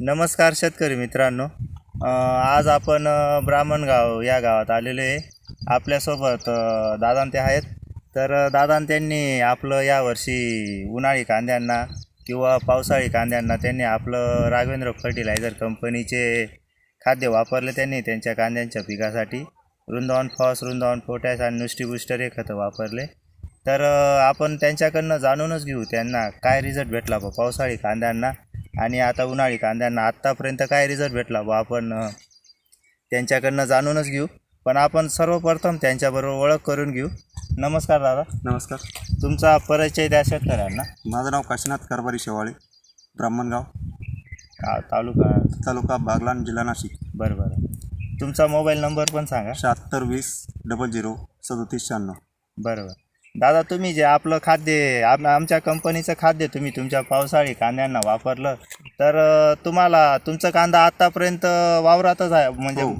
नमस्कार शेतकरी मित्रांनो. आज आपण ब्राह्मण ब्राह्मणगाव या गावात आलेलो आहे. आपल्यासोबत दादांते ते आहेत. तर दादांत्यांनी त्यांनी आपलं यावर्षी उन्हाळी कांद्यांना किंवा पावसाळी कांद्यांना त्यांनी आपलं राघवेंद्र फर्टिलायझर कंपनीचे खाद्य वापरले त्यांनी त्यांच्या कांद्यांच्या पिकासाठी. वृंदावन फॉस वृंदावन पोटॅश आणि नुष्टी बुस्टर हे खतं वापरले. तर आपण त्यांच्याकडनं जाणूनच घेऊ त्यांना काय रिझल्ट भेटला पावसाळी कांद्यांना. आणि आता उन्हाळी कांद्यांना आत्तापर्यंत काय रिझल्ट भेटला? बा आपण त्यांच्याकडनं जाणूनच घेऊ. पण आपण सर्वप्रथम त्यांच्याबरोबर ओळख करून घेऊ. नमस्कार दादा. नमस्कार. तुमचा परिचय द्या शेतकऱ्यांना. माझं नाव काशीनाथ कारभारी शेवाळे ब्राह्मणगाव. तालुका? तालुका बागलाण जिल्हा नाशिक. बरं बरं. तुमचा मोबाईल नंबर पण सांगा. शहात्तर वीस डबल झिरो सदोतीस शहाण्णव. बरोबर दादा तुम्ही जे आपलं खाद्य आम आमच्या कंपनीचं खाद्य तुम्ही तुमच्या पावसाळी कांद्यांना वापरलं तर अ, तुम्हाला तुमचं कांदा आत्तापर्यंत वावरातच आहे म्हणजे हो,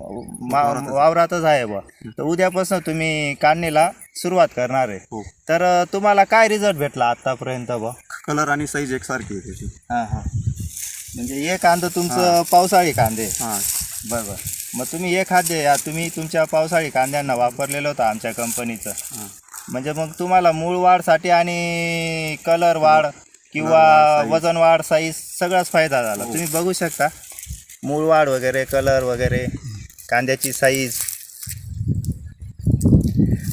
मा- वावरातच. आहे. बा तर उद्यापासून तुम्ही काढणीला सुरुवात करणार आहे. हो. तर अ, तुम्हाला काय रिझल्ट भेटला आत्तापर्यंत बा कलर आणि साईज एकसारखी आहे त्याची. हां हां. म्हणजे हे कांदं तुमचं पावसाळी कांदे. हां. बरोबर मग तुम्ही हे खाद्य या तुम्ही तुमच्या पावसाळी कांद्यांना वापरलेलं होतं आमच्या कंपनीचं. हां. म्हणजे मग तुम्हाला मूळ वाढसाठी आणि कलर वाढ किंवा. वजन वाढ साईज सगळाच फायदा झाला. तुम्ही बघू शकता. मूळ वाढ वगैरे कलर वगैरे कांद्याची साईज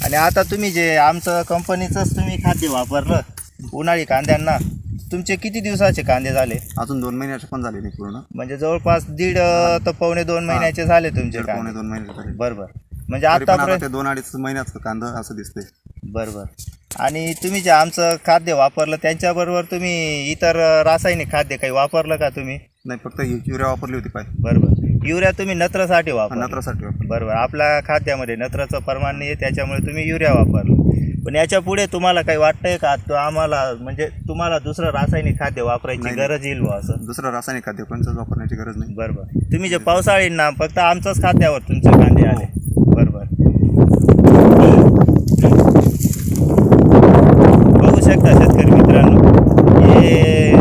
आणि आता तुम्ही जे आमचं कंपनीचंच तुम्ही खाद्य वापरलं उन्हाळी कांद्यांना तुमचे किती दिवसाचे कांदे झाले? अजून दोन महिन्याचे पण झाले नाही पूर्ण. म्हणजे जवळपास दीड तर पावणे दोन महिन्याचे झाले तुमचे पावणे दोन महिन्याचे बरोबर म्हणजे आता दोन अडीच महिन्याचं कांदा असं दिसतंय. बरोबर. आणि तुम्ही जे आमचं खाद्य वापरलं त्यांच्याबरोबर तुम्ही इतर रासायनिक खाद्य काही वापरलं का तुम्ही? नाही फक्त युरिया वापरली होती पाय. बरोबर. युरिया तुम्ही नत्रसाठी वापरलं. नत्रासाठी वापरली. बरोबर. आपल्या खाद्यामध्ये नत्राचं प्रमाण नाही आहे त्याच्यामुळे तुम्ही युरिया वापरलं. पण याच्यापुढे तुम्हाला काही वाटतंय का? तो आम्हाला म्हणजे तुम्हाला दुसरं रासायनिक खाद्य वापरायची. गरज येईल असं? दुसरं रासायनिक खाद्य कोणचंच वापरण्याची गरज नाही. बरोबर. तुम्ही जे पावसाळी ना फक्त आमचंच खाद्यावर तुमचे कांदे आले बरोबर बघू शकता शेतकरी मित्रांनो हे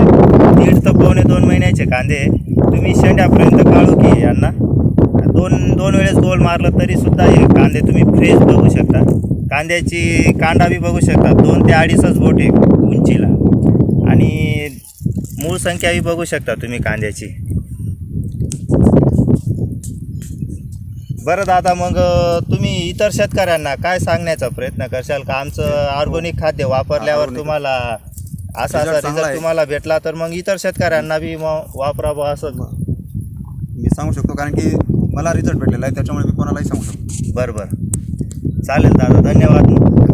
दीड ते पावणे दोन महिन्याचे कांदे तुम्ही शेंड्यापर्यंत काढू की यांना? दोन दोन वेळेस गोल मारलं तरी सुद्धा हे कांदे तुम्ही फ्रेश बघू शकता. कांद्याची कांदा बी बघू शकता. दोन ते अडीचच बोट आहे उंचीला. आणि मूळ संख्या बी बघू शकता तुम्ही कांद्याची. बरं दादा मग तुम्ही इतर शेतकऱ्यांना काय सांगण्याचा प्रयत्न करशाल? का आमचं ऑर्गॅनिक खाद्य वापरल्यावर. तुम्हाला असा Result असा चांगला रिझल्ट आहे. तुम्हाला भेटला तर मग इतर शेतकऱ्यांना बी मग वापरावं असं. मी सांगू शकतो कारण की मला रिझल्ट भेटलेला आहे त्याच्यामुळे मी कोणालाही सांगू शकतो. बरं बरं. चालेल दादा धन्यवाद.